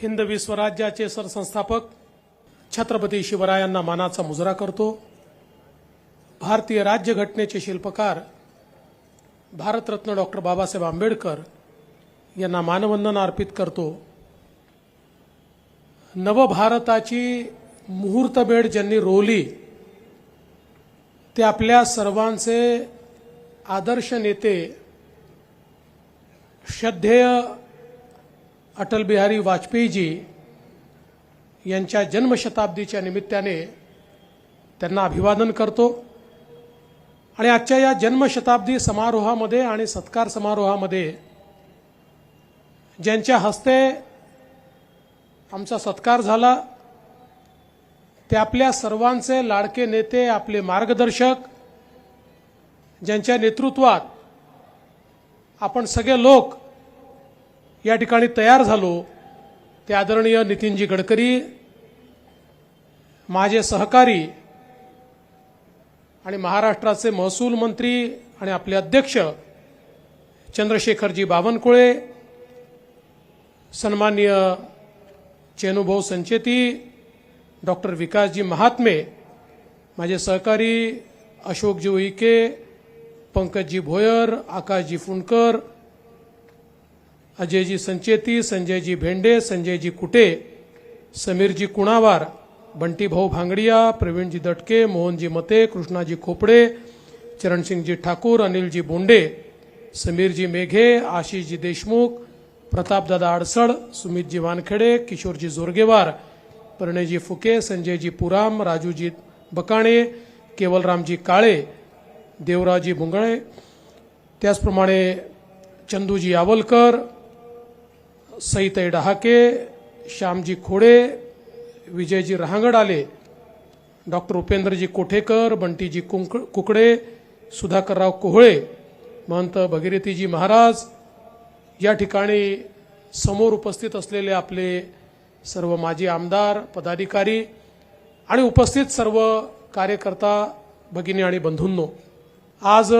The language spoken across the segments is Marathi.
हिंद विश्वराज्याचे सरसंस्थापक छत्रपती शिवरायांना मानाचा मुजरा करतो. भारतीय राज्यघटनेचे शिल्पकार भारतरत्न डॉक्टर बाबासाहेब आंबेडकर यांना मानवंदना अर्पित करतो. नवभारताची मुहूर्तबेड ज्यांनी रोवली ते आपल्या सर्वांचे आदर्श नेते श्रद्धेय अटल बिहारी वाजपेयीजी यांच्या जन्मशताब्दीच्या निमित्ताने त्यांना अभिवादन करतो. आणि आजच्या या जन्मशताब्दी समारोहामध्ये आणि सत्कार समारोहामध्ये ज्यांच्या हस्ते आमचा सत्कार झाला ते आपल्या सर्वांचे लाडके नेते आपले मार्गदर्शक ज्यांच्या नेतृत्वात आपण सगळे लोक या ठिकाणी तयार झालो ते आदरणीय नितीनजी गडकरी माझे सहकारी आणि महाराष्ट्राचे महसूल मंत्री आणि आपले अध्यक्ष चंद्रशेखरजी बावनकुळे सन्माननीय चेनुभाऊ संचेती डॉक्टर विकासजी महात्मे माझे सहकारी अशोकजी उईके पंकजजी भोयर आकाशजी फुंडकर अजयजी संचेती संजयजी भेंडे संजयजी कुटे समीरजी कुणावार बंटीभाऊ भांगडिया प्रवीणजी दटके मोहनजी मते कृष्णाजी खोपडे चरणसिंगजी ठाकूर अनिलजी बोंडे समीरजी मेघे आशिषजी देशमुख प्रतापदादा अडसड सुमितजी वानखेडे किशोरजी जोरगेवार प्रणयजी फुके संजयजी पुराम राजूजी बकाणे केवलरामजी काळे देवराजी भुंगळे त्याचप्रमाणे चंदूजी आवलकर सईताई डहाके श्यामजी खोडे विजयजी रहांगडाले डॉक्टर उपेंद्रजी कोठेकर बंटीजी कुंक कुकडे सुधाकरराव कोहळे महंत भगीरथीजी महाराज या ठिकाणी समोर उपस्थित असलेले आपले सर्व माजी आमदार पदाधिकारी आणि उपस्थित सर्व कार्यकर्ता भगिनी आणि बंधूंनो आज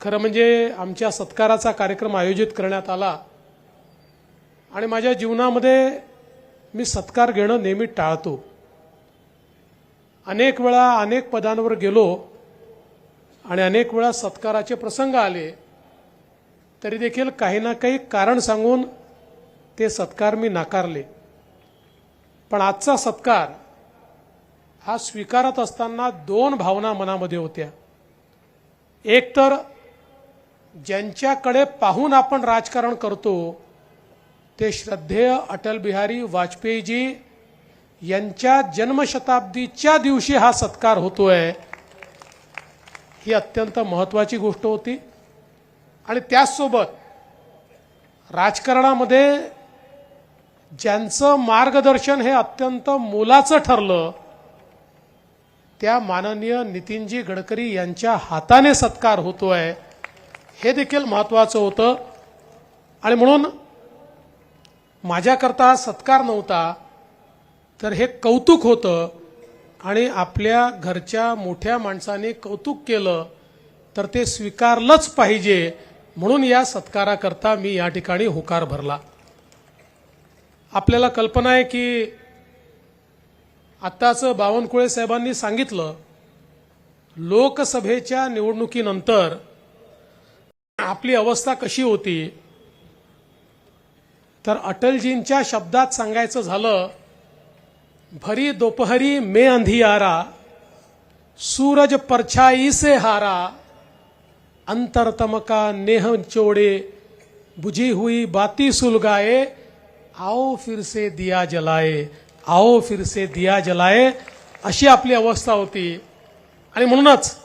खरं म्हणजे आमच्या सत्काराचा कार्यक्रम आयोजित करण्यात आला. आणि माझ्या जीवनामध्ये मी सत्कार घेणं नेहमी टाळतो. अनेक वेळा अनेक पदांवर गेलो आणि अनेक वेळा सत्काराचे प्रसंग आले. तरी देखील काही ना काही कारण सांगून ते सत्कार मी नाकारले. पण आजचा सत्कार हा स्वीकारत असताना दोन भावना मनामध्ये होत्या. एक तर ज्यांच्याकडे पाहून आपण राजकारण करतो ते श्रद्धेय अटल बिहारी वाजपेयीजी यांच्या जन्मशताब्दीच्या दिवशी हा सत्कार होतोय. ही अत्यंत महत्वाची गोष्ट होती. आणि त्याचसोबत राजकारणामध्ये ज्यांचं मार्गदर्शन हे अत्यंत मोलाचं ठरलं त्या माननीय नितीनजी गडकरी यांच्या हाताने सत्कार होतोय. हे देखील महत्वाचं होतं. आणि म्हणून माझ्याकरता सत्कार नव्हता तर हे कौतुक होतं. आणि आपल्या घरच्या मोठ्या माणसाने कौतुक केलं तर ते स्वीकारलंच पाहिजे. म्हणून या सत्काराकरता मी या ठिकाणी होकार भरला. आपल्याला कल्पना आहे की आत्ताचं बावनकुळे साहेबांनी सांगितलं लोकसभेच्या निवडणुकीनंतर आपली अवस्था कशी होती? तर अटलजींच्या शब्दात सांगायचं झालं भरी दोपहरी में अंधियारा सूरज परछाई से हारा अंतरतमका नेह चोड़े बुझी हुई बाती सुलगाए आओ फिर से दिया जलाए आओ फिर से दिया जलाए अशी आपली अवस्था होती. आणि म्हणूनच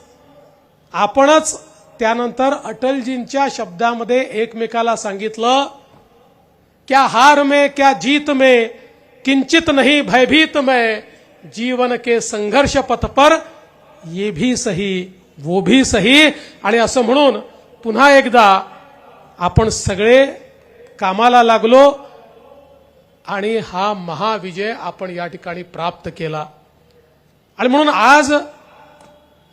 आपणच त्यानंतर अटलजींच्या शब्दामध्ये एकमेकाला सांगितलं क्या हार में क्या जीत में किंचित नहीं भयभीत में जीवन के संघर्ष पथ पर ये भी सही वो भी सही. आणि असं म्हणून पुन्हा एकदा आपण सगळे कामाला लागलो आणि हा महाविजय आपण या ठिकाणी प्राप्त केला. आणि म्हणून आज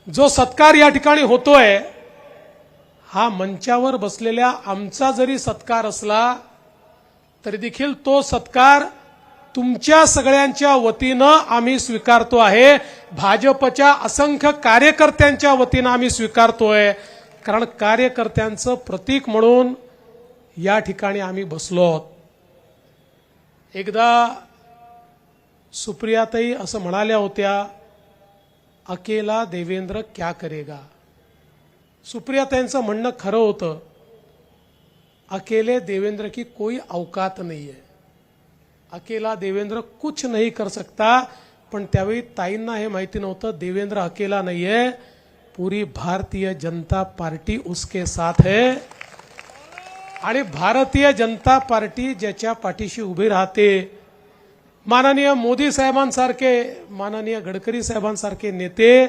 जो सत्कार या ठिकाणी होतोय हा मंचावर बसलेल्या आमचा जरी सत्कार असला तरी देखील तो सत्कार तुमच्या सगळ्यांच्या वतीनं आम्ही स्वीकारतो आहे. भाजपच्या असंख्य कार्यकर्त्यांच्या वतीनं आम्ही स्वीकारतोय. कारण कार्यकर्त्यांचं प्रतीक म्हणून या ठिकाणी आम्ही बसलो. आहोत एकदा सुप्रियाताई असं म्हणाल्या होत्या अकेला देवेंद्र क्या करेगा? सुप्रियाताईंचं म्हणणं खरं होतं. अकेले देवेंद्र की कोई अवकात नाही आहे अकेला देवेंद्र कुछ नाही कर सकता पण त्यावेळी ताईंना हे माहिती नव्हतं देवेंद्र अकेला नाही आहे पुरी भारतीय जनता पार्टी उसके साथ है. आणि भारतीय जनता पार्टी ज्याच्या पाठीशी उभी राहते. माननीय मोदी साहेबांसारखे माननीय गडकरी साहेबांसारखे नेते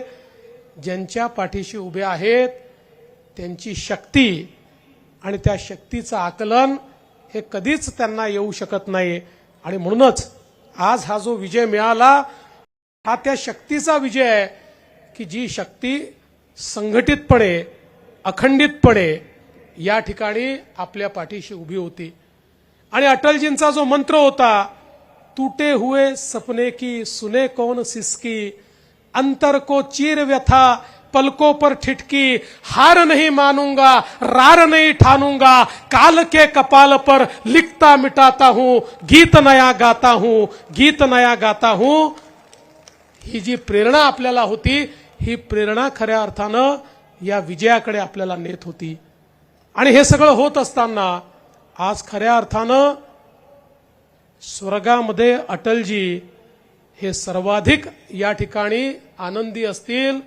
ज्यांच्या पाठीशी उभे आहेत त्यांची शक्ती आणि त्या शक्तीचं आकलन हे कधीच त्यांना येऊ शकत नाही. आणि म्हणूनच आज हा जो विजय मिळाला हा त्या शक्तीचा विजय आहे की जी शक्ती संघटितपणे अखंडितपणे या ठिकाणी आपल्या पाठीशी उभी होती. आणि अटलजींचा जो मंत्र होता तुटे हुए सपने की सुने कौन सिसकी अंतर को चीर व्यथा पलकों पर ठिटकी हार नहीं मानूंगा रार नहीं ठानूंगा काल के कपाल पर लिखता मिटाता हूं गीत नया गाता हूं गीत नया गाता हूं। ही जी प्रेरणा आपल्याला होती ही प्रेरणा खऱ्या अर्थानं या विजयाकडे आपल्याला नेत होती. आणि हे सगळं होत असताना आज खऱ्या अर्थानं स्वर्गामध्ये अटलजी हे सर्वाधिक या ठिकाणी आनंदी असतील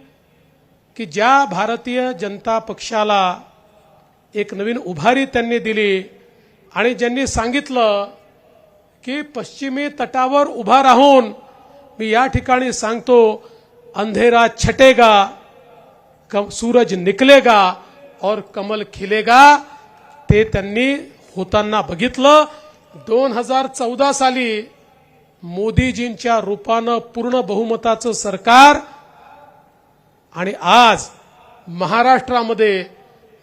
की ज्या भारतीय जनता पक्षाला एक नवीन उभारी त्यांनी दिली आणि ज्यांनी सांगितलं की पश्चिमी तटावर उभा राहून मी या ठिकाणी सांगतो अंधेरा छटेगा कम सूरज निकलेगा और कमल खिलेगा ते त्यांनी होताना बघितलं. दोन हजार चौदा साली मोदीजींच्या रूपानं पूर्ण बहुमताचं सरकार आणि आज महाराष्ट्रामध्ये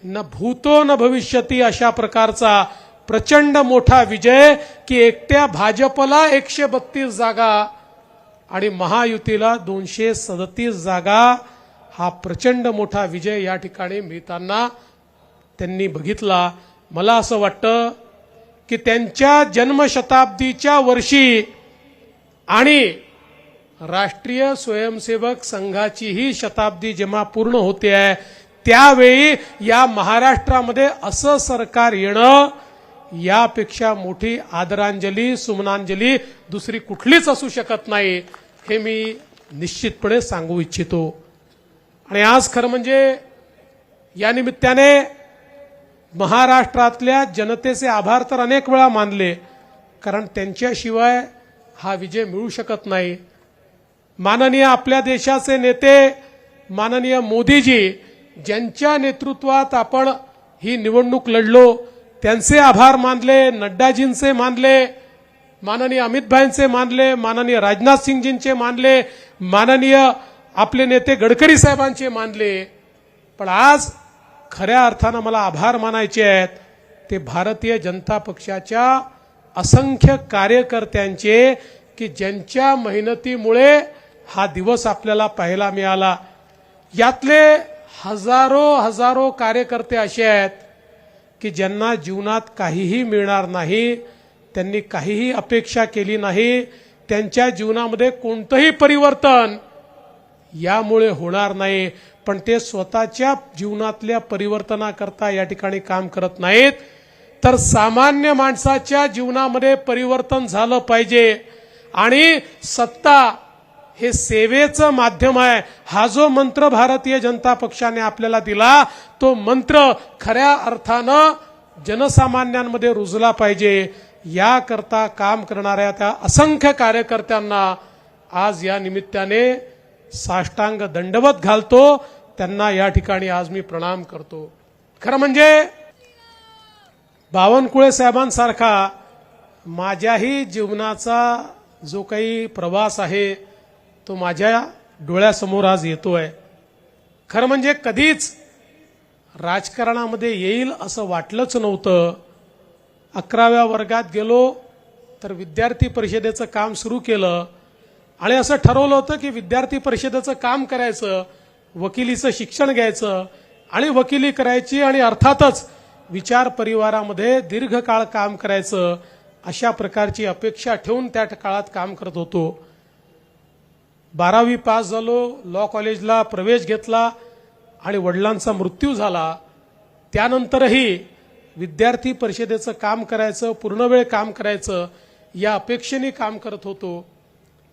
न भूतो न भविष्यती अशा प्रकारचा प्रचंड मोठा विजय की एकट्या भाजपला एकशे बत्तीस जागा आणि महायुतीला दोनशे सदतीस जागा हा प्रचंड मोठा विजय या ठिकाणी मिळताना त्यांनी बघितला. मला असं वाटतं की त्यांच्या जन्मशताब्दीच्या वर्षी आणि राष्ट्रीय स्वयंसेवक संघाचीही शताब्दी जेव्हा पूर्ण होते आहे त्यावेळी या महाराष्ट्रामध्ये असं सरकार येणं यापेक्षा मोठी आदरांजली सुमनांजली दुसरी कुठलीच असू शकत नाही हे मी निश्चितपणे सांगू इच्छितो. आणि आज खरं म्हणजे या निमित्ताने महाराष्ट्रातल्या जनतेचे आभार तर अनेक वेळा मानले कारण त्यांच्याशिवाय हा विजय मिळू शकत नाही. माननीय आपल्या देशाचे नेते माननीय मोदीजी ज्यांच्या नेतृत्वात आपण ही निवडणूक लढलो त्यांचे आभार मानले नड्डाजींचे मानले माननीय अमितभाईंचे मानले माननीय राजनाथ सिंगजींचे मानले माननीय आपले नेते गडकरी साहेबांचे मानले. पण आज खऱ्या अर्थानं मला आभार मानायचे आहेत ते भारतीय जनता पक्षाच्या असंख्य कार्यकर्त्यांचे की ज्यांच्या मेहनतीमुळे हा दिवस आपल्याला पाहायला मिळाला. यातले हजारो हजारो कार्यकर्ते असे आहेत की ज्यांना जीवनात काहीही मिळणार नाही त्यांनी काहीही अपेक्षा केली नाही त्यांच्या जीवनामध्ये कोणतंही परिवर्तन यामुळे होणार नाही. पण ते स्वतःच्या जीवनातल्या परिवर्तनाकरता या ठिकाणी काम करत नाहीत. तर सामान्य माणसाच्या जीवनामध्ये परिवर्तन झालं पाहिजे आणि सत्ता हे सेवेचं माध्यम आहे. हा जो मंत्र भारतीय जनता पक्षाने आपल्याला दिला तो मंत्र खऱ्या अर्थानं जनसामान्यांमध्ये रुजला पाहिजे. याकरता काम करणाऱ्या त्या असंख्य कार्यकर्त्यांना आज या निमित्ताने साष्टांग दंडवत घालतो. त्यांना या ठिकाणी आज मी प्रणाम करतो. खरं म्हणजे बावनकुळे साहेबांसारखा माझ्याही जीवनाचा जो काही प्रवास आहे तो माझ्या डोळ्यासमोर आज येतोय. खरं म्हणजे कधीच राजकारणामध्ये येईल असं वाटलंच नव्हतं. अकराव्या वर्गात गेलो तर विद्यार्थी परिषदेचं काम सुरू केलं. आणि असं ठरवलं होतं की विद्यार्थी परिषदेचं काम करायचं वकिलीचं शिक्षण घ्यायचं. आणि वकिली करायची आणि अर्थातच विचार परिवारामध्ये दीर्घकाळ काम करायचं अशा प्रकारची अपेक्षा ठेवून त्या काळात काम करत होतो. बारावी पास झालो लॉ कॉलेजला प्रवेश घेतला आणि वडिलांचा मृत्यू झाला. त्यानंतरही विद्यार्थी परिषदेचं काम करायचं पूर्णवेळ काम करायचं या अपेक्षेने काम करत होतो.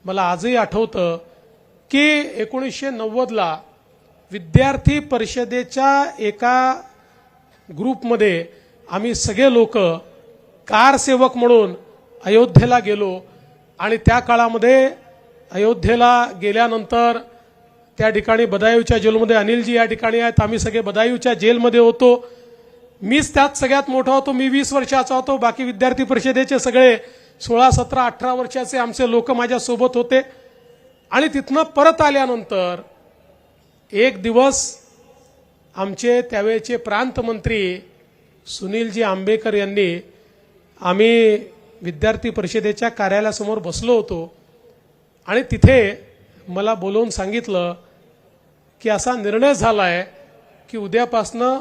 मला आजही आठवतं की एकोणीसशे नव्वदला विद्यार्थी परिषदेच्या एका ग्रुपमध्ये आम्ही सगळे लोक कारसेवक म्हणून अयोध्येला गेलो आणि त्या काळामध्ये अयोध्येला गेल्यानंतर त्या ठिकाणी बदायूच्या जेलमध्ये अनिलजी या ठिकाणी आहेत. आम्ही सगळे बदायूच्या जेलमध्ये होतो. मीच त्यात सगळ्यात मोठा होतो. मी वीस वर्षाचा होतो. बाकी विद्यार्थी परिषदेचे सगळे सोळा सतरा अठरा वर्षाचे आमचे लोक माझ्यासोबत होते. आणि तिथनं परत आल्यानंतर एक दिवस आमचे त्यावेळेचे प्रांतमंत्री सुनीलजी आंबेकर यांनी आम्ही विद्यार्थी परिषदेच्या कार्यालयासमोर बसलो होतो. आणि तिथे मला बोलवून सांगितलं की असा निर्णय झाला आहे की उद्यापासनं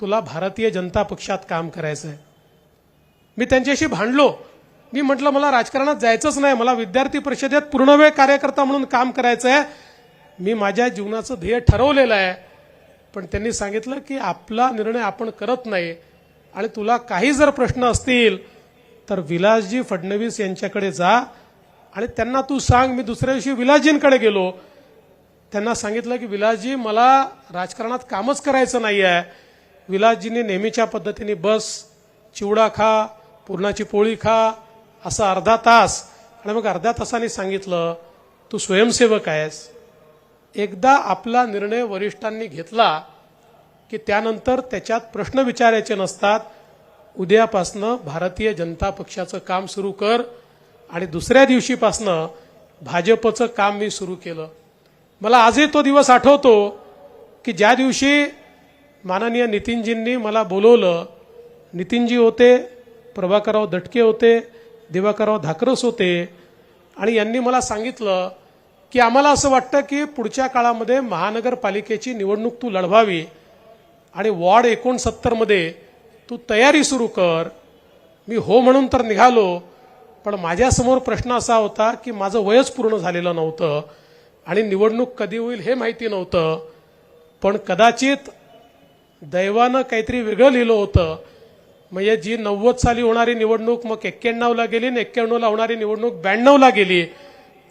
तुला भारतीय जनता पक्षात काम करायचं आहे मी त्यांच्याशी भांडलो. मी म्हटलं मला राजकारणात जायचंच नाही. मला विद्यार्थी परिषदेत पूर्णवेळ कार्यकर्ता म्हणून काम करायचं आहे मी माझ्या जीवनाचं ध्येय ठरवलेलं आहे. पण त्यांनी सांगितलं की आपला निर्णय आपण करत नाही. आणि तुला काही जर प्रश्न असतील तर विलासजी फडणवीस यांच्याकडे जा. आणि त्यांना तू सांग मी दुसऱ्या दिवशी विलाजींकडे गेलो. त्यांना सांगितलं की विलासजी मला राजकारणात कामच करायचं नाही आहे विलासजींनी नेहमीच्या पद्धतीने बस चिवडा खा पुरणाची पोळी खा असं अर्धा तास. आणि मग अर्ध्या तासाने सांगितलं तू स्वयंसेवक आहेस. एकदा आपला निर्णय वरिष्ठांनी घेतला की त्यानंतर त्याच्यात प्रश्न विचारायचे नसतात. उद्यापासनं भारतीय जनता पक्षाचं काम सुरू कर. आणि दुसऱ्या दिवशीपासनं भाजपचं काम मी सुरू केलं. मला आजही तो दिवस आठवतो की ज्या दिवशी माननीय नितीनजींनी मला बोलवलं नितीनजी होते प्रभाकरराव दटके होते दिवाकरराव धाकरस होते आणि यांनी मला सांगितलं की आम्हाला असं वाटतं की पुढच्या काळामध्ये महानगरपालिकेची निवडणूक तू लढवावी आणि वॉर्ड एकोणसत्तरमध्ये तू तयारी सुरू कर. मी हो म्हणून तर निघालो पण माझ्यासमोर प्रश्न असा होता की माझं वयच पूर्ण झालेलं नव्हतं आणि निवडणूक कधी होईल हे माहिती नव्हतं. पण कदाचित दैवानं काहीतरी वेगळं लिहिलं होतं. म्हणजे जी नव्वद साली होणारी निवडणूक मग एक्क्याण्णवला गेली आणि एक्क्याण्णवला होणारी निवडणूक ब्याण्णवला गेली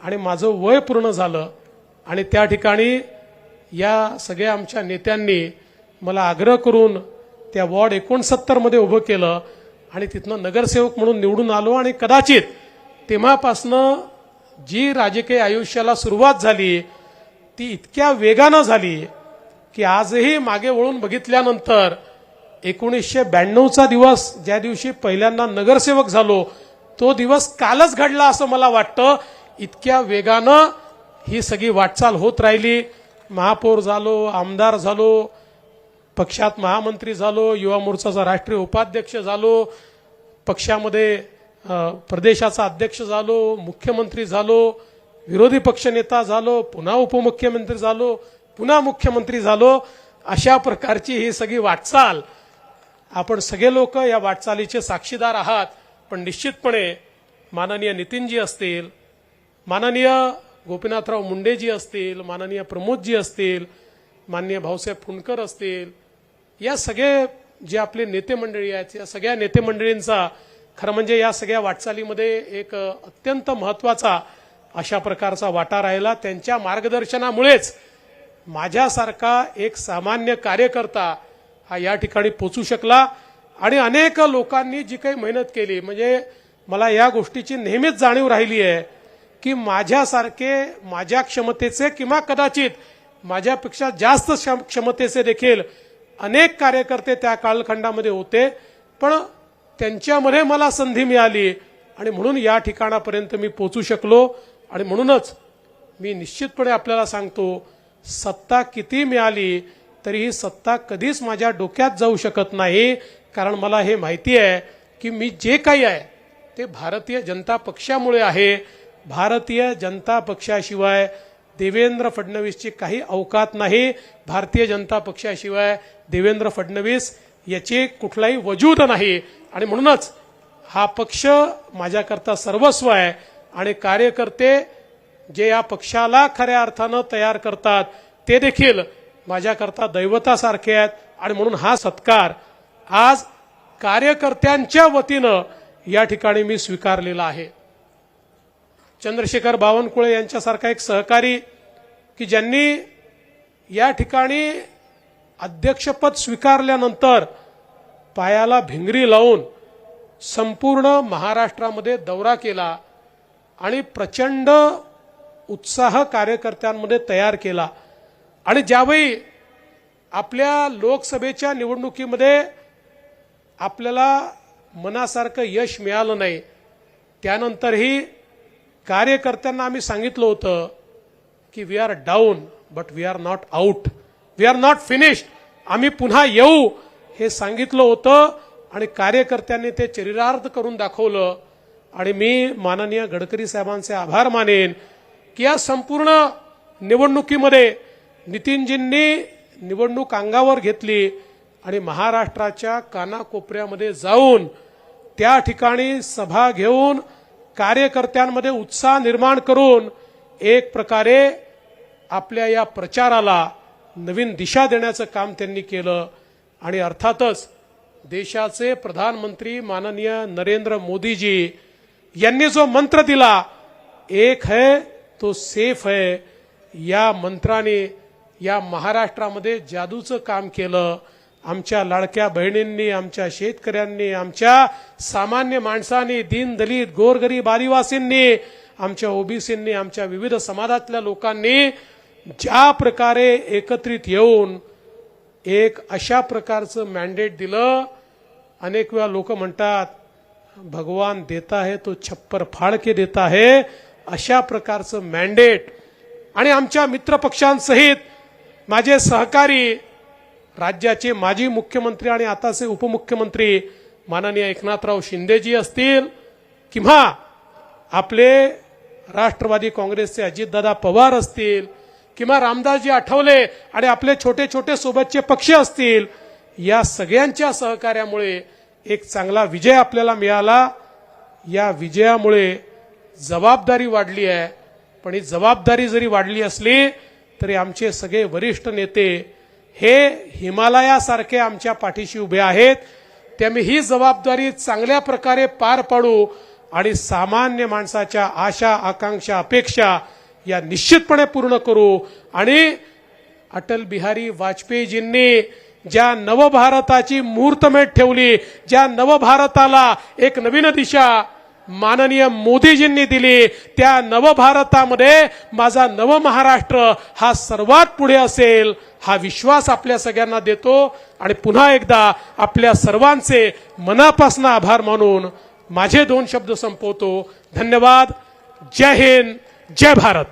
आणि माझं वय पूर्ण झालं. आणि त्या ठिकाणी या सगळ्या आमच्या नेत्यांनी मला आग्रह करून त्या वॉर्ड एकोणसत्तरमध्ये उभं केलं. आणि तिथनं नगरसेवक म्हणून निवडून आलो आणि कदाचित तेव्हापासनं जी राजकीय आयुष्याला सुरुवात झाली ती इतक्या वेगानं झाली की आजही मागे वळून बघितल्यानंतर एकोणीसशे ब्याण्णवचा दिवस ज्या दिवशी पहिल्यांदा नगरसेवक झालो तो दिवस कालच घडला असं मला वाटतं. इतक्या वेगानं ही सगळी वाटचाल होत राहिली. महापौर झालो आमदार झालो पक्षात महामंत्री झालो युवा मोर्चाचा राष्ट्रीय उपाध्यक्ष झालो पक्षामध्ये प्रदेशाचा अध्यक्ष झालो मुख्यमंत्री झालो विरोधी पक्षनेता झालो पुन्हा उपमुख्यमंत्री झालो पुन्हा मुख्यमंत्री झालो अशा प्रकारची ही सगळी वाटचाल. आपण सगळे लोक या वाटचालीचे साक्षीदार आहात पण निश्चितपणे माननीय नितीनजी असतील माननीय गोपीनाथराव मुंडेजी असतील माननीय प्रमोदजी असतील माननीय भाऊसाहेब फुंडकर असतील या सगळे जे आपले नेते मंडळी आहेत या सगळ्या नेते मंडळींचा खरं म्हणजे या सगळ्या वाटचालीमध्ये एक अत्यंत महत्त्वाचा अशा प्रकारचा वाटा राहिला. त्यांच्या मार्गदर्शनामुळेच माझ्यासारखा एक सामान्य कार्यकर्ता हा या ठिकाणी पोचू शकला आणि अनेक लोकांनी जी काही मेहनत केली म्हणजे मला या गोष्टीची नेहमीच जाणीव राहिली आहे की माझ्यासारखे माझ्या क्षमतेचे किंवा कदाचित माझ्यापेक्षा जास्त क्षम- क्षमतेचे देखील अनेक कार्यकर्ते त्या कालखंडामध्ये होते पण त्यांच्यामध्ये मला संधी मिळाली आणि म्हणून या ठिकाणापर्यंत मी पोचू शकलो आणि म्हणूनच मी निश्चितपणे आपल्याला सांगतो सत्ता किती मिळाली तरी ही सत्ता कधीच माझ्या डोक्यात जाऊ शकत नाही कारण मला हे माहिती आहे की मी जे काही आहे ते भारतीय जनता पक्षामुळे आहे. भारतीय जनता पक्षाशिवाय देवेंद्र फडणवीसची काही अवकात नाही. भारतीय जनता पक्षाशिवाय देवेंद्र फडणवीस याचे कुठलाही वजूद नाही. आणि म्हणूनच हा पक्ष माझ्याकरता सर्वस्व आहे. आणि कार्यकर्ते जे या पक्षाला खऱ्या अर्थानं तयार करतात ते देखील माझ्याकरता दैवतासारखे आहेत. आणि म्हणून हा सत्कार आज कार्यकर्त्यांच्या वतीनं या ठिकाणी मी स्वीकारलेला आहे. चंद्रशेखर बावनकुळे यांच्यासारखा एक सहकारी की ज्यांनी या ठिकाणी अध्यक्षपद स्वीकारल्यानंतर पायाला भिंगरी लावून संपूर्ण महाराष्ट्रामध्ये दौरा केला आणि प्रचंड उत्साह कार्यकर्त्यांमध्ये तयार केला. आणि ज्यावेळी आपल्या लोकसभेच्या निवडणुकीमध्ये आपल्याला मनासारखं यश मिळालं नाही त्यानंतरही कार्यकर्त्यांना आम्ही सांगितलं होतं की we are down but we are not out we are not finished आम्ही पुन्हा येऊ. हे सांगितलं होतं आणि कार्यकर्त्यांनी ते चरितार्थ करून दाखवलं. आणि मी माननीय गडकरी साहेबांचे आभार मानेन की या संपूर्ण निवडणुकीमध्ये नितीनजींनी निवडणूक अंगावर घेतली आणि महाराष्ट्राच्या कानाकोपऱ्यामध्ये जाऊन त्या ठिकाणी सभा घेऊन कार्यकर्त्यांमध्ये उत्साह निर्माण करून एक प्रकारे आपल्या या प्रचाराला नवीन दिशा देण्याचं काम त्यांनी केलं. आणि अर्थातच देशाचे प्रधानमंत्री माननीय नरेंद्र मोदीजी यांनी जो मंत्र दिला एक है तो सेफ है या मंत्राने या महाराष्ट्रामध्ये जादूचं काम केलं. आमच्या लाडक्या बहिणींनी आमच्या शेतकऱ्यांनी आमच्या सामान्य माणसांनी दीन दलित गोरगरीब आदिवासींनी आमच्या ओबीसींनी आमच्या विविध समाजातल्या लोकांनी ज्या प्रकारे एकत्रित येऊन एक अशा प्रकारचं मॅन्डेट दिलं अनेक वेळा लोक म्हणतात भगवान देता है तो छप्पर फाड़ के देता है अशा प्रकारचं मॅन्डेट आणि आमच्या मित्रपक्षांसहित माझे सहकारी राज्याचे माजी मुख्यमंत्री आणि आताचे उपमुख्यमंत्री माननीय एकनाथराव शिंदेजी असतील किंवा आपले राष्ट्रवादी काँग्रेसचे अजितदादा पवार असतील किंवा रामदासजी आठवले आणि आपले छोटे छोटे सोबतचे पक्ष असतील या सगळ्यांच्या सहकार्यामुळे एक चांगला विजय आपल्याला मिळाला. या विजयामुळे जबाबदारी वाढली आहे. पण ही जबाबदारी जरी वाढली असली तरी आमचे सगळे वरिष्ठ नेते हे हिमालयासारखे आमच्या पाठीशी उभे आहेत. त्यामुळे ही जबाबदारी चांगल्या प्रकारे पार पाडू आणि सामान्य माणसाच्या आशा आकांक्षा अपेक्षा या निश्चितपणे पूर्ण करू. आणि अटल बिहारी वाजपेयीजींनी ज्या नवभारताची मुहूर्तमेट ठेवली ज्या नवभारताला एक नवीन दिशा माननीय मोदीजींनी दिली. त्या नवभारतामध्ये माझा नव महाराष्ट्र हा सर्वात पुढे असेल हा विश्वास आपल्या सगळ्यांना देतो. आणि पुन्हा एकदा आपल्या सर्वांचे मनापासून आभार मानून माझे दोन शब्द संपवतो. धन्यवाद. जय हिंद. जय भारत.